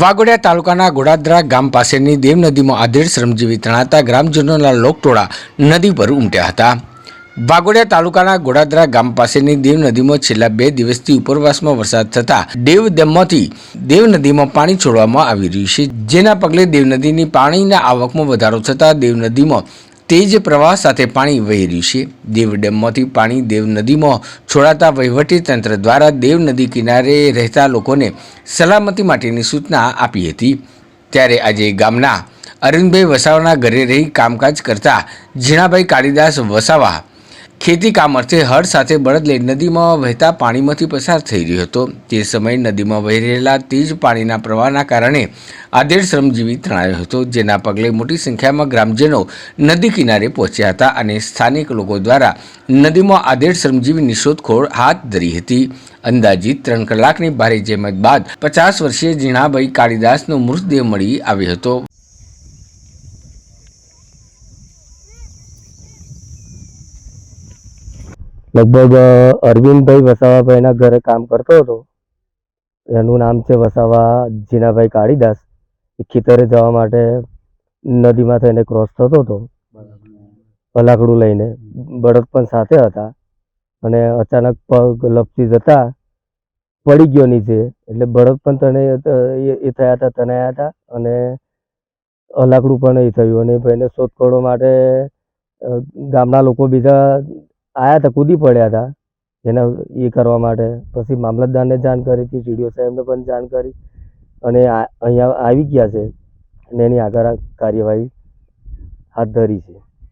વાગોડિયા તાલુકાના ગોડાદરા ગામ પાસેની દેવ નદીમાં આધેડ શ્રમજીવી તણાતા ગ્રામજનોના લોકટોળા નદી પર ઉમટ્યા હતા. વાગોડિયા તાલુકાના ગોડાદરા ગામ પાસેની દેવ નદીમાં છેલ્લા બે દિવસથી ઉપરવાસમાં વરસાદ થતાં દેવ ડેમમાંથી દેવ નદીમાં પાણી છોડવામાં આવી રહ્યું છે. જેના પગલે દેવ નદીની પાણીના આવકમાં વધારો થતાં દેવ નદીમાં તેજ પ્રવાહ સાથે પાણી વહી રહ્યું છે. દેવ ડેમમાંથી પાણી દેવ નદીમાં છોડાતા વહીવટી તંત્ર દ્વારા દેવ નદી કિનારે રહેતા લોકોને સલામતી માટેની સૂચના આપી હતી. ત્યારે આજે ગામના અરવિંદભાઈ વસાવાના ઘરે રહી કામકાજ કરતા ઝીણાભાઈ કાળીદાસ વસાવા ખેતી કામ અર્થે હળ સાથે બળદ લઈ નદીમાં વહેતા પાણીમાંથી પસાર થઈ રહ્યો હતો. તે સમયે નદીમાં વહી રહેલા તેજ પાણીના પ્રવાહના કારણે આધેડ શ્રમજીવી તણાયો હતો, જેના પગલે મોટી સંખ્યામાં ગ્રામજનો નદી કિનારે પહોંચ્યા હતા અને સ્થાનિક લોકો દ્વારા નદીમાં આધેડ શ્રમજીવીની શોધખોળ હાથ ધરી હતી. અંદાજિત ત્રણ કલાકની ભારે જહેમત બાદ પચાસ વર્ષીય ઝીણાભાઈ કાળીદાસનો મૃતદેહ મળી આવ્યો હતો. લગભગ અરવિંદભાઈ વસાવાભાઈના ઘરે કામ કરતો હતો. એનું નામ છે વસાવા જીનાભાઈ કાળીદાસ. એ ખેતરે જવા માટે નદીમાં થઈને ક્રોસ થતો હતો. પલાકડું લઈને. બળદ પણ સાથે હતા. અને અચાનક પગ લપસી જતા પડી ગયો નીચે. એટલે બળદ પણ તને એ- થયા હતા તનાયા હતા. અને અલાકડું પણ એ થયું. અને ભાઈને શોધખોળો માટે ગામના લોકો બીજા આયા હતા કૂદી પડ્યા હતા એના એ કરવા માટે પછી મામલતદારને જાણ કરી હતી, ટીડીઓ સાહેબને પણ જાણ કરી અને અહીંયા આવી ગયા છે અને એની આગળ કાર્યવાહી હાથ ધરી છે.